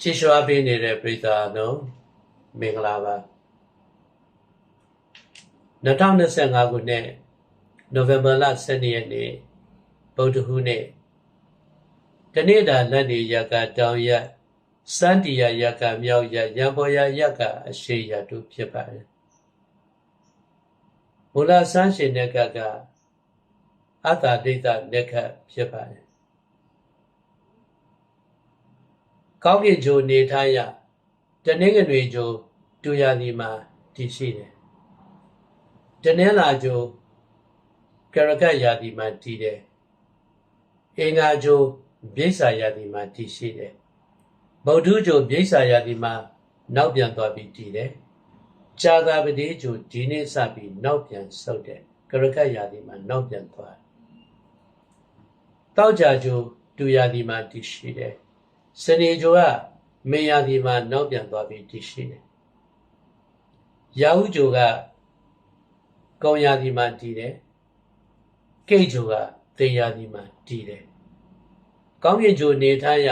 ချစ်ရွှာပေးနေတဲ့ပရိသတ်အလုံးမင်္ဂလာပါ2025ခုနှစ်နိုဝင်ဘာလ12ရက်နေ့ဗုဒ္ဓဟူးနေ့တနေ့တာလက်နေရကတောင်ရက်စန္တီယာရကမြောက်ရက်ရံပေါ်ရရကအရှိရတုဖြစ်ပါတယ်မူလဆန်းရှင်တဲ့ကကအတ္တဒိဋ္ဌလက်ခဖြစ်ပါတယ် ကောင်းကင်ဂျိုနေထားရတနင်္ဂနွေဂျိုတူရသည်မှာတည်ရှိတယ်တနင်္လာဂျိုကရကတ်ရာသီမှာတည်တယ်အင်္ဂါဂျိုပြိဿာရာသီမှာတည်ရှိတယ်ဗုဒ္ဓဂျိုပြိဿာရာသီမှာနောက်ပြန်သွားပြီးတည်တယ်ကြာသာပတိဂျိုဒီနေ့စပြီးနောက်ပြန်ဆုတ်တယ်ကရကတ်ရာသီမှာနောက်ပြန်သွားတောက်ကြဂျိုတူရာသီမှာတည်ရှိတယ် စနေဂျိုကမေယာဒီမှာနောက်ပြန်သွားပြီးတည်ရှိတယ်။ရာဟုဂျိုကကောင်းရာဒီမှာတည်တယ်။ကိတ်ဂျိုကသေရာဒီမှာတည်တယ်။ကောင်းကင်ဂျိုနေထားရ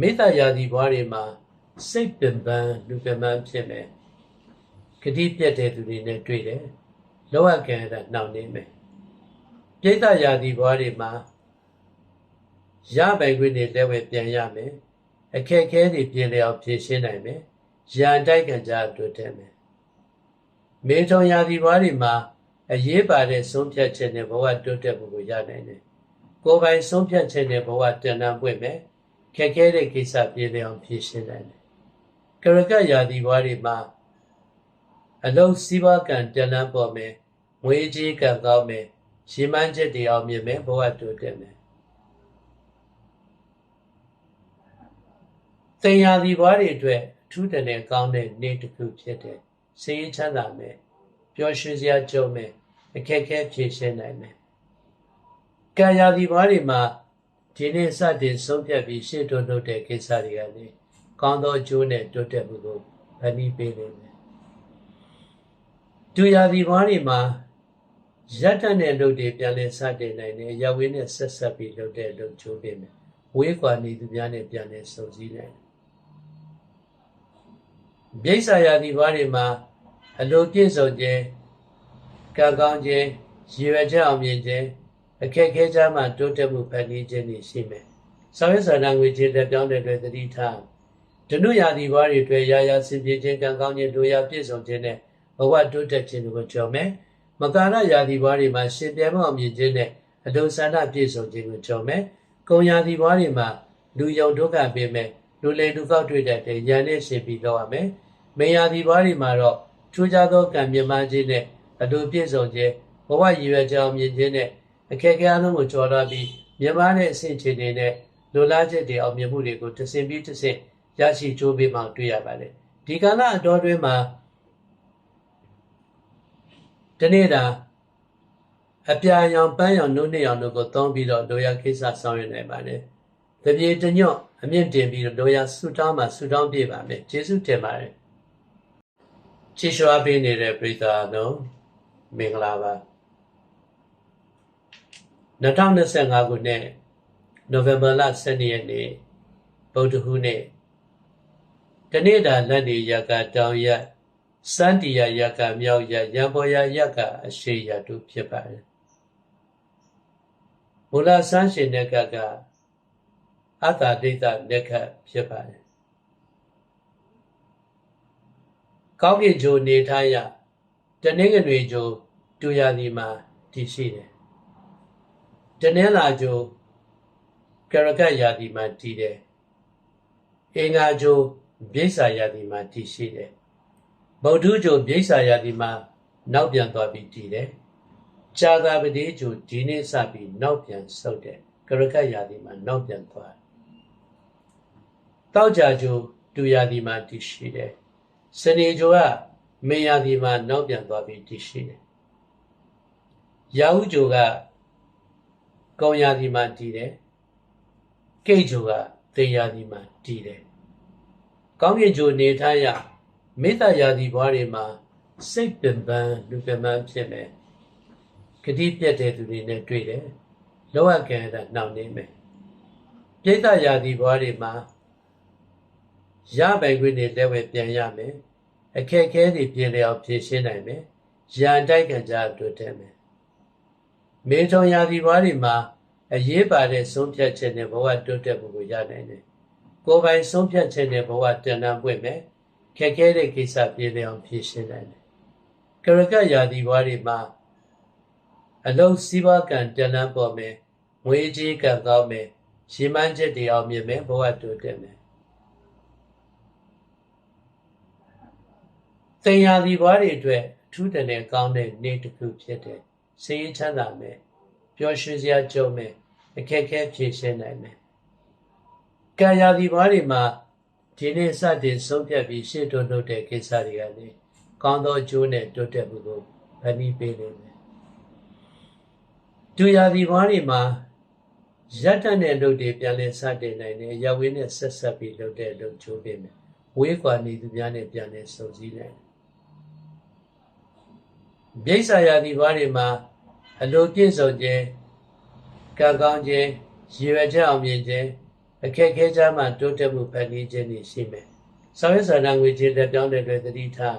မေတ္တာရာဒီဘွားတွေမှာစိတ်ပင်ပန်းလူပင်ပန်းဖြစ်မယ်။ဂတိပြတ်တဲ့သူတွေနဲ့တွေ့တယ်။လောကကံရနှောင့်နေမယ်။ပြိတ္တရာဒီဘွားတွေမှာ ရပိုင်ခွင့်တွေလက်ဝဲပြန်ရမယ်အခက်အခဲတွေပြင်လျောက်ဖြေရှင်းနိုင်မယ်ရန်တိုက်ခံကြတွေ့တယ်မယ်မေထုံရာသီဘွားတွေမှာအရေးပါတဲ့ဆုံးဖြတ်ချက်နဲ့ဘဝတိုးတက်မှုကိုရနိုင်တယ်ကိုယ်ပိုင်ဆုံးဖြတ်ချက်နဲ့ဘဝတဏ္ဍပွင့်မယ်ခက်ခဲတဲ့ကိစ္စပြင်လျောက်ဖြေရှင်းနိုင်တယ်ကရကရာသီဘွားတွေမှာအလုံးစည်းပွားကံတဏ္ဍပေါ်မယ်ငွေကြေးကံကောင်းမယ်ရှင်းမှန်းချက်တွေအောင်မြင်မယ်ဘဝတိုးတက်မယ် သင်ယာဒီဘွားတွေအတွက်အထူးတည်းကောင်းတဲ့နေ့တစ်ခုဖြစ်တယ်။စေးချမ်းသာမယ်ပျော်ရွှင်စရာကြုံမယ်အခက်ခဲဖြေရှင်းနိုင်မယ်။ကံယာဒီဘွားတွေမှာဒီနေ့စတင်ဆုံးဖြတ်ပြီးရှေ့တွန်းလုပ်တဲ့ကိစ္စတွေကနေကောင်းသောအကျိုးနဲ့တိုးတက်မှုကိုဖန်တီးပေးနိုင်မယ်။ဒုယာဒီဘွားတွေမှာရတ္တနဲ့လုပ်တွေပြန်လည်စတင်နိုင်တယ်။ရဝေးနဲ့ဆက်ဆက်ပြီးလုပ်တဲ့လုပ်ချိုးပေးမယ်။ဝေးကွာနေသူများနဲ့ပြန်လည်စုံစည်းနိုင်တယ် မြိတ်ဆာယာဒီဘွားတွေမှာအလိုပြည့်စုံခြင်းကံကောင်းခြင်းရည်ရွယ်ချက်အောင်မြင်ခြင်းအခက်ခဲကြမှတိုးတက်မှုဖန်တီးခြင်းတွေရှိမယ်။ဆောင်ရွက်စာနာငွေကြေးလက်ပြောင်းတဲ့အတွက်သတိထားဒနုယာဒီဘွားတွေအတွက်ရာရာဆင်ပြေခြင်းကံကောင်းခြင်းတို့ရာပြည့်စုံခြင်းနဲ့ဘဝတိုးတက်ခြင်းတို့ကိုကြော်မယ်။မကာရယာဒီဘွားတွေမှာရှင်ပြဲမှုအောင်မြင်ခြင်းနဲ့အတုဆန္ဒပြည့်စုံခြင်းကိုကြော်မယ်။ကုံယာဒီဘွားတွေမှာလူယုံဒုက္ခပေးမယ် လူလေလူကောက်တွေ့တတ်တဲ့ဉာဏ်နဲ့ရှင်ပြီးတော့ရမယ်။မေယာဒီဘွားတွေမှာတော့ထူးခြားသောကံမြမခြင်းနဲ့အတူပြည့်စုံခြင်းဘဝရည်ရွယ်ကြောင်းမြင်ခြင်းနဲ့အခက်အခဲအလုံးကိုကျော်လွှားပြီးမြမတဲ့အဆင့်ခြေတွေနဲ့လိုလားချက်တွေအောင်မြင်မှုတွေကိုတဆင်ပြီးတဆင့်ရရှိကြိုးပေးမှတွေ့ရပါတယ်။ဒီကာလအတော်တွင်းမှာတနေ့တာအပြာရောင်ပန်းရောင်နှုတ်နှစ်ရောင်တို့ကိုသုံးပြီးတော့လိုရာကိစ္စဆောင်ရွက်နိုင်ပါတယ်။ တပြေတညွတ်အမြင့်တင်ပြီးတော့လိုရာဆူတောင်းမှဆူတောင်းပြပါမယ်။ကျေးဇူးတင်ပါတယ်။ချစ်ရွှာပေးနေတဲ့ပရိသတ်အလုံးမင်္ဂလာပါ2025ခုနှစ်နိုဝင်ဘာလ12ရက်နေ့ဗုဒ္ဓဟူးနေ့တနေ့တာလက်နေရကတောင်ရက်စန္တီယာရကမြောက်ရက်ရံပေါ်ရရကအရှိရတုဖြစ်ပါတယ်မူလဆန်းရှင်တဲ့ကက အတ္တဒိဋ္ဌလက်ခဖြစ်ပါတယ်ကောင်းကင်ဂျိုနေထားရတနင်္ဂနွေဂျိုတူရသည်မှာတည်ရှိတယ်တနင်္လာဂျိုကရကတ်ရာသီမှာတည်တယ်အင်္ဂါဂျိုပြိဿာရာသီမှာတည်ရှိတယ်ဗုဒ္ဓဂျိုပြိဿာရာသီမှာနောက်ပြန်သွားပြီးတည်တယ်ကြာသာပတိဂျိုဒီနေ့စပြီးနောက်ပြန်ဆုတ်တယ်ကရကတ်ရာသီမှာနောက်ပြန်သွား တောက်ကြဂျိုတူရာသီမှာတည်ရှိတယ်စနေဂျိုကမေယာသီမှာနောက်ပြန်သွားပြီးတည်ရှိတယ်ရာဟုဂျိုကကောင်းရာသီမှာတည်တယ်ကိတ်ဂျိုကသေရာသီမှာတည်တယ်ကောင်းကင်ဂျိုနေထားရမေတ္တာရာသီဘွားတွေမှာစိတ်ပင်ပန်းလူပင်ပန်းဖြစ်မယ်ဂတိပြတ်တဲ့သူတွေနဲ့တွေ့တယ်လောကကံရနှောင့်နေမယ်ပြိတ္တရာသီဘွားတွေမှာ ရပိုင်ခွင့်တွေလက်ဝဲပြန်ရမယ်အခက်အခဲတွေပြင်လျောက်ဖြေရှင်းနိုင်မယ်ရန်တိုက်ခံကြတွေ့တယ်မယ်မေထုံရာသီဘွားတွေမှာအရေးပါတဲ့ဆုံးဖြတ်ချက်နဲ့ဘဝတိုးတက်မှုကိုရနိုင်တယ်ကိုယ်ပိုင်ဆုံးဖြတ်ချက်နဲ့ဘဝတဏ္ဍပွင့်မယ်ခက်ခဲတဲ့ကိစ္စပြင်လျောက်ဖြေရှင်းနိုင်တယ်ကရကရာသီဘွားတွေမှာအလုံးစည်းပွားကံတဏ္ဍပေါ်မယ်ငွေကြေးကံကောင်းမယ်ရှင်းမှန်းချက်တွေအောင်မြင်မယ်ဘဝတိုးတက်မယ် သင်ယာဒီဘွားတွေအတွက်အထူးတည်းကောင်းတဲ့နေ့တစ်ခုဖြစ်တယ်။စိတ်ရချမ်းသာမယ်။ပျော်ရွှင်စရာကြုံမယ်။အခက်အခဲဖြေရှင်းနိုင်မယ်။ကံယာဒီဘွားတွေမှာဒီနေ့စတင်ဆုံးဖြတ်ပြီးရှေ့တွန်းလုပ်တဲ့ကိစ္စတွေကနေကောင်းသောအကျိုးနဲ့တိုးတက်မှုကိုဖန်တီးပေးနိုင်မယ်။ဒူယာဒီဘွားတွေမှာရတ္တနဲ့လုပ်တွေပြန်လည်စတင်နိုင်တယ်။ရဝင်းနဲ့ဆက်ဆက်ပြီးလုပ်တဲ့လုပ်ချိုးပေးမယ်။ဝေးကွာနေသူများနဲ့ပြန်လည်စုံစည်းနိုင်တယ် မြိတ်ဆာယာဒီဘွားတွေမှာအလိုပြည့်စုံခြင်းကံကောင်းခြင်းရည်ရွယ်ချက်အောင်မြင်ခြင်းအခက်ခဲကြမှတိုးတက်မှုဖန်တီးခြင်းတွေရှိမယ်။ဆောင်းရဆန္ဒငွေကြေးလက်ပြောင်းတဲ့တွေသတိထား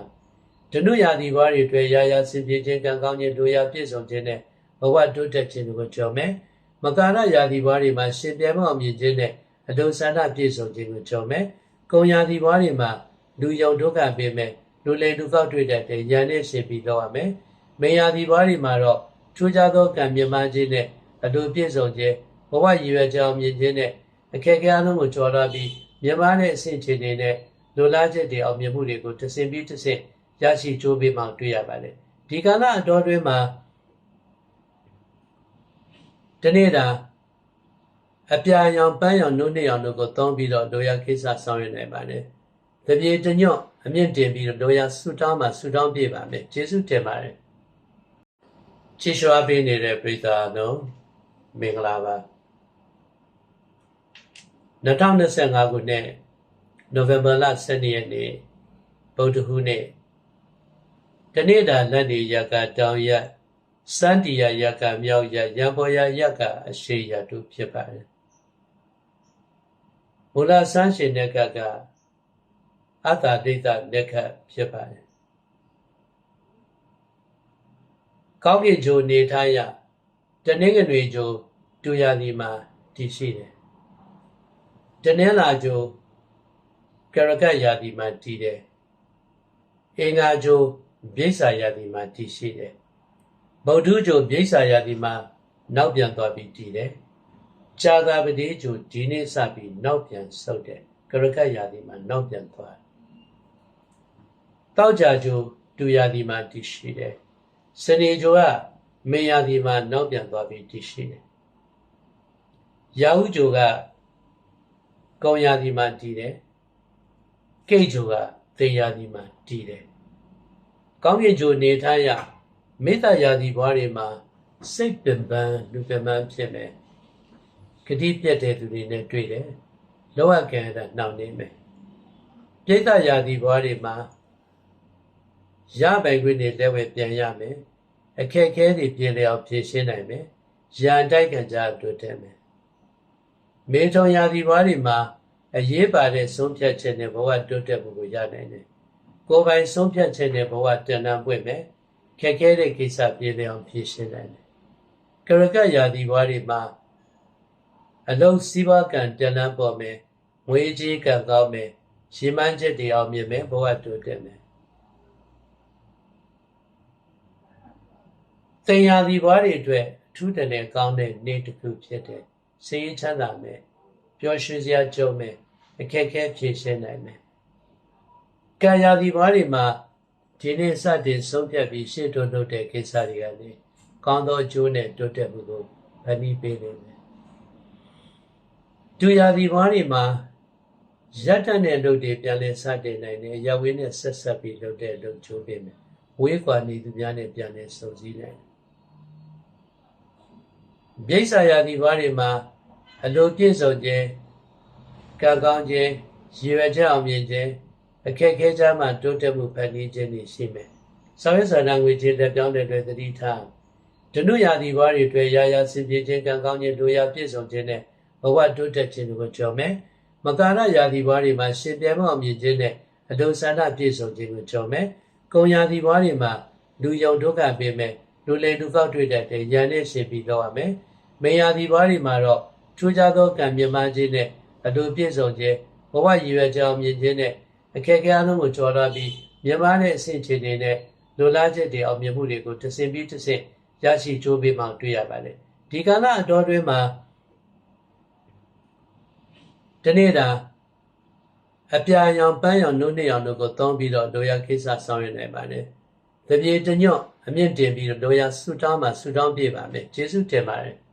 ဒနုယာဒီဘွားတွေတွေ့ရာရာစင်ပြေခြင်းကံကောင်းခြင်းတို့ရာပြည့်စုံခြင်းနဲ့ဘဝတိုးတက်ခြင်းကိုကြော်မယ်။မကာရယာဒီဘွားတွေမှာရှင်ပြဲမှုအောင်မြင်ခြင်းနဲ့အတုဆန္ဒပြည့်စုံခြင်းကိုကြော်မယ်။ကုံယာဒီဘွားတွေမှာလူယုံဒုက္ခပေးမယ် လူလေလူကောက်တွေ့တဲ့ရန်နဲ့ရှင်ပြီးတော့ရမယ်။မေယာဒီဘွားတွေမှာတော့ထူးခြားသောကံမြမခြင်းနဲ့အတူပြည့်စုံခြင်းဘဝရည်ရွယ်ကြောင်းမြင်ခြင်းနဲ့အခက်အခဲအလုံးကိုကျော်လွှားပြီးမြမတဲ့အဆင့်ခြေတွေနဲ့လိုလားချက်တွေအောင်မြင်မှုတွေကိုတဆင်ပြီးတဆင့်ရရှိကြိုးပေးမှတွေ့ရပါတယ်။ဒီကာလအတော်တွင်းမှာတနေ့တာအပြာရောင်ပန်းရောင်နှုတ်နှစ်ရောင်တို့ကိုသုံးပြီးတော့လိုရာကိစ္စဆောင်ရွက်နိုင်ပါတယ်။ တပြေတညွတ်အမြင့်တင်ပြီးတော့လိုရာဆူတောင်းမှဆူတောင်းပြပါမယ်။ကျေးဇူးတင်ပါတယ်။ချီရှွားပေးနေတဲ့ပရိသတ်တို့မင်္ဂလာပါ2025ခုနှစ်နိုဝင်ဘာလ12ရက်နေ့ဗုဒ္ဓဟူးနေ့တနေ့တာလက်နေရကတောင်ရစန္တီယာရကမြောက်ရရံပေါ်ရရကအရှိရတုဖြစ်ပါတယ်မူလဆန်းရှင်တဲ့ကက အတ္တဒိဋ္ဌလက်ခဖြစ်ပါတယ်ကောင်းကင်ဂျိုနေထားရတနင်္ဂနွေဂျိုတူရသည်မှာတည်ရှိတယ်တနင်္လာဂျိုကရကတ်ရာသီမှာတည်တယ်အင်္ဂါဂျိုမြိတ်ဆာရာသီမှာတည်ရှိတယ်ဗုဒ္ဓဂျိုမြိတ်ဆာရာသီမှာနောက်ပြန်သွားပြီးတည်တယ်ကြာသာပတိဂျိုဒီနေ့စပြီးနောက်ပြန်ဆုတ်တယ်ကရကတ်ရာသီမှာနောက်ပြန်သွား တောက်ကြဂျိုတူရာသီမှာတည်ရှိတယ်စနေဂျိုကမေယာသီမှာနောက်ပြန်သွားပြီးတည်ရှိတယ်ရာဟုဂျိုကကောင်းရာသီမှာတည်တယ်ကိတ်ဂျိုကသေရာသီမှာတည်တယ်ကောင်းကင်ဂျိုနေထားရမေတ္တာရာသီဘွားတွေမှာစိတ်ပင်ပန်းလူပင်ပန်းဖြစ်မယ်ဂတိပြတ်တဲ့သူတွေနဲ့တွေ့တယ်လောကကံတာနှောင့်နေမယ်ပြိတ္တရာသီဘွားတွေမှာ ရပိုင်ခွင့်တွေလက်ဝဲပြန်ရမယ်အခက်အခဲတွေပြင်လျောက်ဖြေရှင်းနိုင်မယ်ရန်တိုက်ခံကြတွေ့တယ်မယ်မေထုံရာသီဘွားတွေမှာအရေးပါတဲ့ဆုံးဖြတ်ချက်နဲ့ဘဝတိုးတက်မှုကိုရနိုင်တယ်။ကိုယ်ပိုင်ဆုံးဖြတ်ချက်နဲ့ဘဝတဏ္ဍပွင့်မယ်။ခက်ခဲတဲ့ကိစ္စပြေလည်အောင်ဖြေရှင်းနိုင်တယ်။ကရကရာသီဘွားတွေမှာအလုံးစည်းပွားကံတဏ္ဍပေါ်မယ်။ငွေကြေးကံကောင်းမယ်။ရှင်းမှန်းချက်တွေအောင်မြင်မယ်ဘဝတိုးတက်မယ်။ သင်္ယာသီဘွားတွေအတွက်အထူးတည်းကောင်းတဲ့နေ့တစ်ခုဖြစ်တယ်။စိတ်ချမ်းသာမယ်ပျော်ရွှင်စရာကြုံမယ်အခက်ခဲဖြေရှင်းနိုင်မယ်ကံရာဒီဘာတွေမှာဒီနေ့စတင်ဆုံးဖြတ်ပြီးရှေ့တွန်းလုပ်တဲ့ကိစ္စတွေကနေကောင်းသောအကျိုးနဲ့တိုးတက်မှုကိုဖန်တီးပေးနိုင်မယ်ဒူရာဒီဘာတွေမှာရတ္တနဲ့လုပ်တွေပြန်လည်စတင်နိုင်တယ်ရဝင်းနဲ့ဆက်ဆက်ပြီးလုပ်တဲ့လုပ်ချိုးပေးမယ်ဝေးကွာနေသူများနဲ့ပြန်လည်စုံစည်းနိုင်တယ် မြိတ်ဆာယာဒီဘွားတွေမှာအလိုပြည့်စုံခြင်းကံကောင်းခြင်းရည်ရွယ်ချက်အောင်မြင်ခြင်းအခက်ခဲကြမှတိုးတက်မှုဖန်တီးခြင်းတွေရှိမယ်။ဆောင်ရွက်ဆန္ဒငွေချင်းလက်ပြောင်းတဲ့တွေသတိထားဒနုယာဒီဘွားတွေတွေ့ရာရာစင်ပြေခြင်းကံကောင်းခြင်းတို့ရာပြည့်စုံခြင်းနဲ့ဘဝတိုးတက်ခြင်းကိုကြော်မယ်။မကာရယာဒီဘွားတွေမှာရှင်ပြဲမောင်မြင်ခြင်းနဲ့အတုဆန္ဒပြည့်စုံခြင်းကိုကြော်မယ်။ကုံယာဒီဘွားတွေမှာလူယုံဒုက္ခပေးမယ်လူလေလူကောက်တွေ့တတ်တဲ့ဉာဏ်နဲ့ရှင်ပြီးတော့ရမယ်။ မေယာဒီဘွားတွေမှာတော့ထူးခြားသောကံမြမခြင်းနဲ့အတုပြည့်စုံခြင်းဘဝရည်ရွယ်ကြောင်းမြင်ခြင်းနဲ့အခက်အခဲအလုံးကိုကြော်လာပြီးမြမတဲ့အဆင့်ခြေတွေနဲ့လိုလားချက်တွေအောင်မြင်မှုတွေကိုတဆင်ပြီးတဆင့်ရရှိကြိုးပေးမှတွေ့ရပါတယ်။ဒီကာလအတော်တွင်းမှာဒီနေ့တာအပြာရောင်ပန်းရောင်နှုတ်နှစ်ရောင်တို့ကိုသုံးပြီးတော့လိုရာကိစ္စဆောင်ရွက်နိုင်ပါတယ်။တပြေတညွတ်အမြင့်တင်ပြီးတော့လိုရာဆူတောင်းမှဆူတောင်းပြပါမယ်။ကျေးဇူးတင်ပါတယ်။